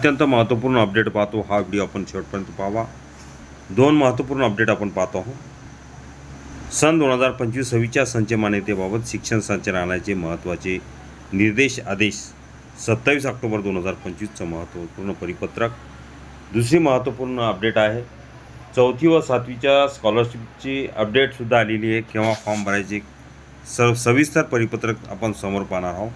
अत्यंत महत्त्वपूर्ण अपडेट पाहतो हा व्हिडिओ आपण शेवटपर्यंत पाहावा. दोन महत्त्वपूर्ण अपडेट आपण पाहतो आहोत. सन दोन हजार पंचवीस सव्वीसच्या संच मान्यतेबाबत शिक्षण संचालनालयाचे महत्त्वाचे निर्देश आदेश सत्तावीस ऑक्टोबर दोन हजार पंचवीसचं महत्त्वपूर्ण परिपत्रक. दुसरी महत्त्वपूर्ण अपडेट आहे. चौथी व सातवीच्या स्कॉलरशिपची अपडेटसुद्धा आलेली आहे. केव्हा फॉर्म भरायचे? सर्व सविस्तर परिपत्रक आपण समोर पाहणार आहोत.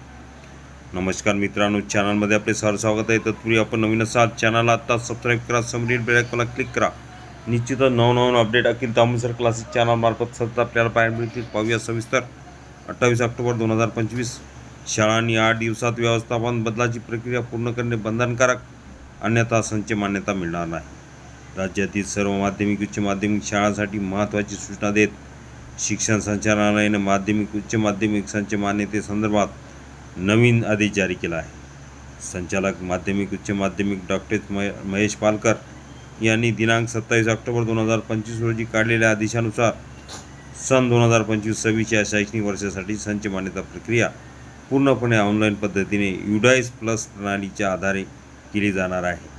नमस्कार मित्रांनो चॅनलमध्ये आपले सर स्वागत आहे. तत्पूर्वी आपण नवीन असाल चॅनलला आत्ता सबस्क्राईब करा समोरील बेलायकॉनला क्लिक करा. निश्चितच नवनवीन अपडेट अखिल तांबूसर क्लासेस चॅनलमार्फत सतत आपल्याला पाहायला मिळतील. पाहूया सविस्तर. अठ्ठावीस ऑक्टोबर दोन हजार पंचवीस शाळांनी आठ दिवसात व्यवस्थापन बदलाची प्रक्रिया पूर्ण करणे बंधनकारक अन्यथा संच मान्यता मिळणार नाही. राज्यातील सर्व माध्यमिक उच्च माध्यमिक शाळांसाठी महत्त्वाची सूचना देत शिक्षण संचालनालयाने माध्यमिक उच्च माध्यमिक संच मान्यतेसंदर्भात नवीन आदेश जारी केला आहे. संचालक माध्यमिक उच्च माध्यमिक डॉक्टर महे महेश पालकर यांनी दिनांक सत्तावीस ऑक्टोबर दोन हजार पंचवीस रोजी काढलेल्या आदेशानुसार सन दोन हजार पंचवीस सव्वीस या शैक्षणिक वर्षासाठी संच मान्यता प्रक्रिया पूर्णपणे ऑनलाईन पद्धतीने युडाईस प्लस प्रणालीच्या आधारे केली जाणार आहे.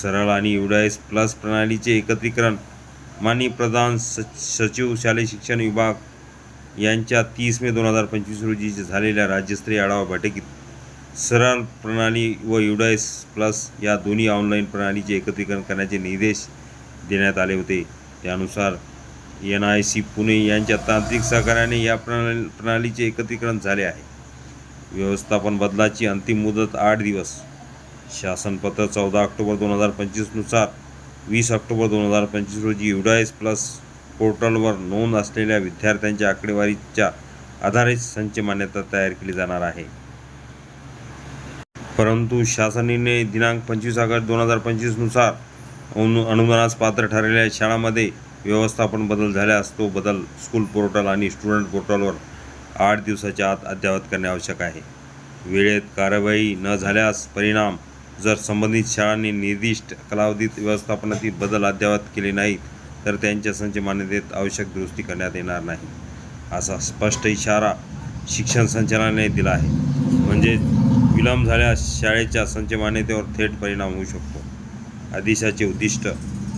सरळ आणि युडाईस प्लस प्रणालीचे एकत्रीकरण माननीय प्रधान स सचिव शालेय शिक्षण विभाग यांच्या तीस मे दोन हजार पंचवीस रोजी झालेल्या राज्यस्तरीय आढावा बैठकीत सरळ प्रणाली व युडायस प्लस या दोन्ही ऑनलाईन प्रणालीचे एकत्रीकरण करण्याचे निर्देश देण्यात आले होते. त्यानुसार एन आय सी पुणे यांच्या तांत्रिक सहकार्याने या प्रणाली प्रणालीचे एकत्रीकरण झाले आहे. व्यवस्थापन बदलाची अंतिम मुदत आठ दिवस. शासनपत्र चौदा ऑक्टोबर दोन हजार पंचवीसनुसार वीस ऑक्टोबर दोन हजार पंचवीस रोजी युडायस प्लस पोर्टलवर नोंद असलेल्या विद्यार्थ्यांच्या आकडेवारीच्या आधारे संच मान्यता तयार केली जाणार आहे. परंतु शासनाने दिनांक पंचवीस ऑगस्ट दोन हजार पंचवीसनुसार अनु अनुदानास पात्र ठरलेल्या शाळांमध्ये व्यवस्थापन बदल झाल्यास तो बदल स्कूल पोर्टल आणि स्टुडंट पोर्टलवर आठ दिवसाच्या आत अद्ययावत करणे आवश्यक आहे. वेळेत कार्यवाही न झाल्यास परिणाम जर संबंधित शाळांनी निर्दिष्ट कालावधीत व्यवस्थापनातील बदल अद्ययावत केले नाहीत तर त्यांच्या संच मान्यतेत आवश्यक दुरुस्ती करण्यात येणार नाही असा स्पष्ट इशारा शिक्षण संचालनाने दिला आहे. म्हणजे विलंब झाल्यास शाळेच्या संच मान्यतेवर थेट परिणाम होऊ शकतो. आदेशाचे उद्दिष्ट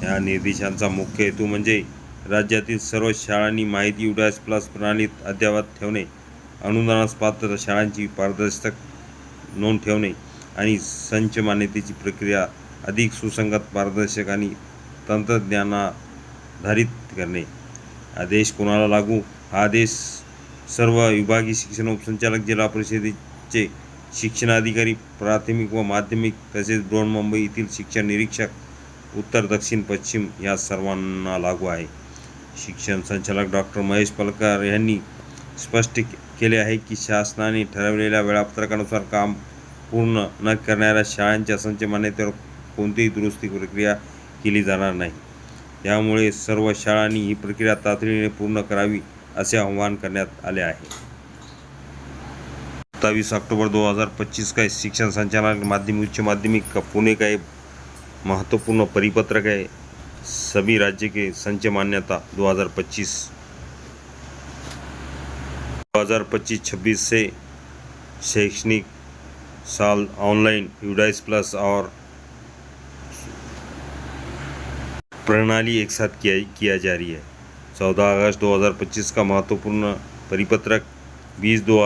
या निर्देशांचा मुख्य हेतू म्हणजे राज्यातील सर्व शाळांनी माहिती उडास प्लस प्रणालीत अद्ययावत ठेवणे अनुदानास पात्र शाळांची पारदर्शक नोंद ठेवणे आणि संच मान्यतेची प्रक्रिया अधिक सुसंगत पारदर्शक आणि तंत्रज्ञाना धारित करणे. आदेश कोणाला लागू? हा आदेश सर्व विभागीय शिक्षण उपसंचालक जिल्हा परिषदेचे शिक्षणाधिकारी प्राथमिक व माध्यमिक तसेच बृहन्मुंबई येथील शिक्षण निरीक्षक उत्तर दक्षिण पश्चिम या सर्वांना लागू आहे. शिक्षण संचालक डॉक्टर महेश पलकर यांनी स्पष्ट केले आहे की शासनाने ठरवलेल्या वेळापत्रकानुसार काम पूर्ण न करणाऱ्या शाळांच्या संच मान्यतेवर कोणतीही दुरुस्ती प्रक्रिया केली जाणार नाही. त्यामुळे सर्व शाळांनी ही प्रक्रिया तातडीने पूर्ण करावी असे आवाहन करण्यात आले आहे. सत्तावीस ऑक्टोबर दोन हज़ार पच्चीस काय शिक्षण संचालक माध्यमिक उच्च माध्यमिक का पुणे का महत्त्वपूर्ण महत्त्वपूर्ण परिपत्रक है सभी राज्य के संचय मान्यता 2025 2025 26 से शैक्षणिक साल ऑनलाइन यूडाइस प्लस और प्रणाली एक साथ किया किया जा रही है। चौदह अगस्त 2025 का महत्वपूर्ण परिपत्रक बीस दो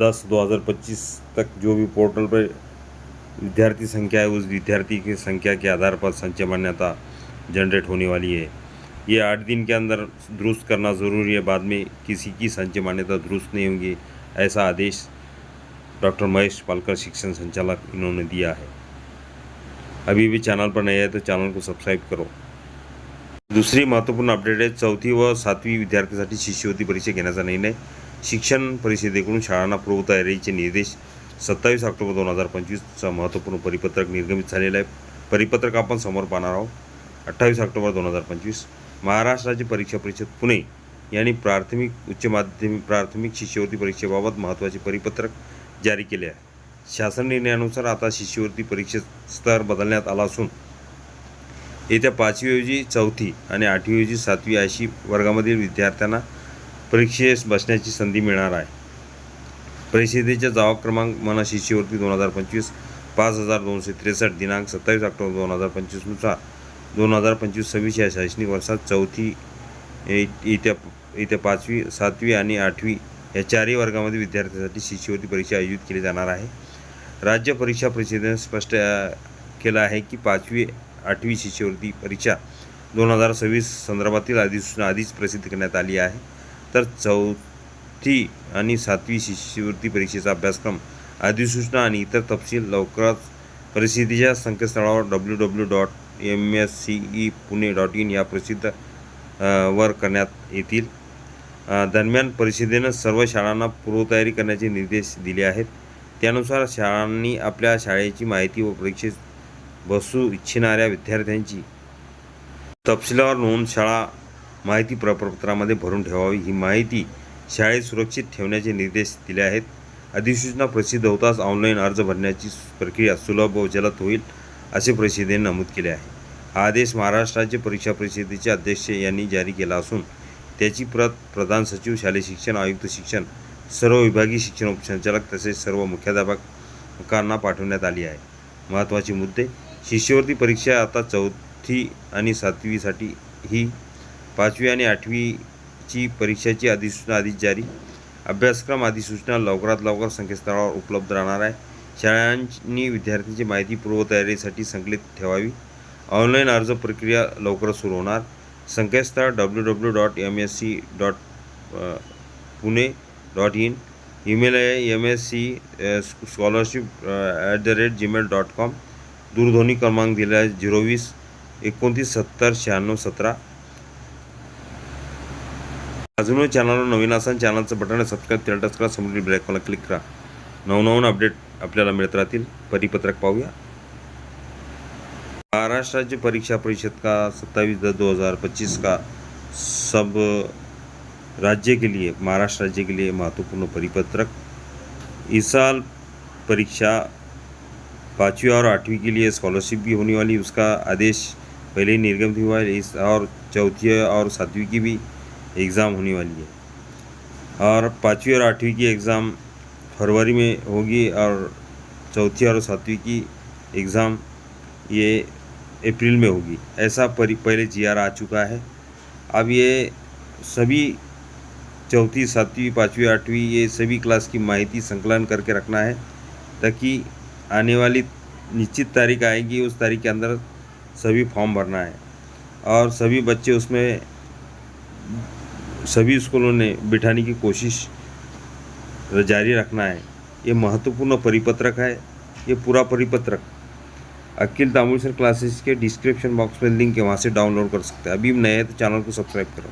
दस दो हज़ार पच्चीस तक जो भी पोर्टल पर विद्यार्थी संख्या है, उस विद्यार्थी की संख्या के आधार पर संचय मान्यता जनरेट होने वाली है। ये आठ दिन के अंदर दुरुस्त करना ज़रूरी है। बाद में किसी की संचय मान्यता दुरुस्त नहीं होंगी, ऐसा आदेश डॉक्टर महेश पालकर शिक्षण संचालक इन्होंने दिया है। अभी भी चैनल पर नए है तो चैनल को सब्सक्राइब करो। दुसरी महत्त्वपूर्ण अपडेट आहे चौथी व सातवी विद्यार्थ्यांसाठी शिष्यवृत्ती परीक्षा घेण्याचा निर्णय. शिक्षण परिषदेकडून शाळांना पूर्वतयारीचे निर्देश. सत्तावीस ऑक्टोबर दोन हजार पंचवीसचा महत्त्वपूर्ण परिपत्रक निर्गमित झालेलं आहे. परिपत्रक आपण समोर पाहणार आहोत. अठ्ठावीस ऑक्टोबर दोन हजार पंचवीस महाराष्ट्र राज्य परीक्षा परिषद पुणे यांनी प्राथमिक उच्च माध्यमिक प्राथमिक शिष्यवृत्ती परीक्षेबाबत महत्त्वाचे परिपत्रक जारी केले आहे. शासन निर्णयानुसार आता शिष्यवृत्ती परीक्षेत स्तर बदलण्यात आला असून येत्या पाचवीऐवजी चौथी आणि आठवीऐवजी सातवी अशी वर्गामधील विद्यार्थ्यांना परीक्षेस बसण्याची संधी मिळणार आहे. परिषदेच्या जबाब क्रमांक मना शिष्यवृत्ती दोन हजार पंचवीस पाच हजार दोनशे त्रेसष्ट दिनांक सत्तावीस ऑक्टोबर दोन हजार पंचवीसनुसार दोन हजार पंचवीस सव्वीस या शैक्षणिक वर्षात चौथी ए- येत्या येत्या पाचवी सातवी आणि आठवी या चारही वर्गामध्ये विद्यार्थ्यांसाठी शिष्यवृत्ती परीक्षा आयोजित केली जाणार आहे. राज्य परीक्षा परिषदेने स्पष्ट केलं आहे की पाचवी आठवी शिष्यवृत्ती परीक्षा दोन हजार सव्वीस संदर्भातील अधिसूचना आधीच प्रसिद्ध करण्यात आली आहे. तर चौथी आणि सातवी शिष्यवृत्ती परीक्षेचा अभ्यासक्रम अधिसूचना आणि इतर तपशील लवकरच परिस्थितीच्या संकेतस्थळावर W W dot M S C E Pune dot in या प्रसिद्ध वर करण्यात येतील. दरम्यान परिषदेनं सर्व शाळांना पूर्वतयारी करण्याचे निर्देश दिले आहेत. त्यानुसार शाळांनी आपल्या शाळेची माहिती व परीक्षेत बसू इच्छिणाऱ्या विद्यार्थ्यांची तपशिलावर नोंद शाळा माहिती प्रपत्रामध्ये भरून ठेवावी ही माहिती शाळेत सुरक्षित ठेवण्याचे निर्देश दिले आहेत. अधिसूचना प्रसिद्ध होताच ऑनलाईन अर्ज भरण्याची प्रक्रिया सुलभ व जलद होईल असे परिषदेने नमूद केले आहे. हा आदेश महाराष्ट्राचे परीक्षा परिषदेचे अध्यक्ष यांनी जारी केला असून त्याची प्रत प्रधान सचिव शालेय शिक्षण आयुक्त शिक्षण सर्व विभागीय शिक्षण उपसंचालक तसेच सर्व मुख्याध्यापकांना पाठवण्यात आली आहे. महत्त्वाचे मुद्दे शिष्यवृत्ती परीक्षा आता चौथी आणि सातवीसाठी ही पाचवी आणि आठवीची परीक्षाची अधिसूचना आधीच जारी. अभ्यासक्रम अधिसूचना लवकरात लवकर संकेतस्थळावर उपलब्ध राहणार आहे. शाळांनी विद्यार्थ्यांची माहिती पूर्वतयारीसाठी संकलित ठेवावी. ऑनलाईन अर्ज प्रक्रिया लवकरच सुरू होणार. संकेतस्थळ W W dot M S C dot Pune dot in email आहे M S C scholarship at the rate Gmail dot com दूरध्वनी क्रमांक दिला आहे झिरो वीस एकोणतीस सत्तर शहाण्णव सतरा. अजूनही चॅनलवर नवीन असाल चॅनलचं बटन सबस्क्राईब केलं टच करा समोर ब्लॅकला क्लिक करा. नवनवन अपडेट आपल्याला मिळत राहतील. परिपत्रक पाहूया. महाराष्ट्र राज्य परीक्षा परिषद का सत्ताईस दस दो हज़ार पच्चीस का सब राज्य के लिए महाराष्ट्र राज्य के लिए महत्त्वपूर्ण परिपत्रक. इस साल परीक्षा पाँचवीं और आठवीं के लिए स्कॉलरशिप भी होने वाली, उसका आदेश पहले ही निर्गमित हुआ है, इस और चौथी और सातवीं की भी एग्ज़ाम होने वाली है। और पाँचवीं और आठवीं की एग्ज़ाम फरवरी में होगी और चौथी और सातवीं की एग्ज़ाम ये अप्रैल में होगी। ऐसा पहले जीआर आ चुका है। अब ये सभी चौथी, सातवीं, पाँचवीं, आठवीं ये सभी क्लास की माहिती संकलन करके रखना है, ताकि आने वाली निश्चित तारीख आएगी, उस तारीख के अंदर सभी फॉर्म भरना है। और सभी बच्चे उसमें, सभी स्कूलों ने बिठाने की कोशिश जारी रखना है। ये महत्वपूर्ण परिपत्रक है, ये पूरा परिपत्रक। अखिल तामुल सर क्लासेस के डिस्क्रिप्शन बॉक्स में लिंक है, वहाँ से डाउनलोड कर सकते हैं। अभी नए हैं तो चैनल को सब्सक्राइब करो।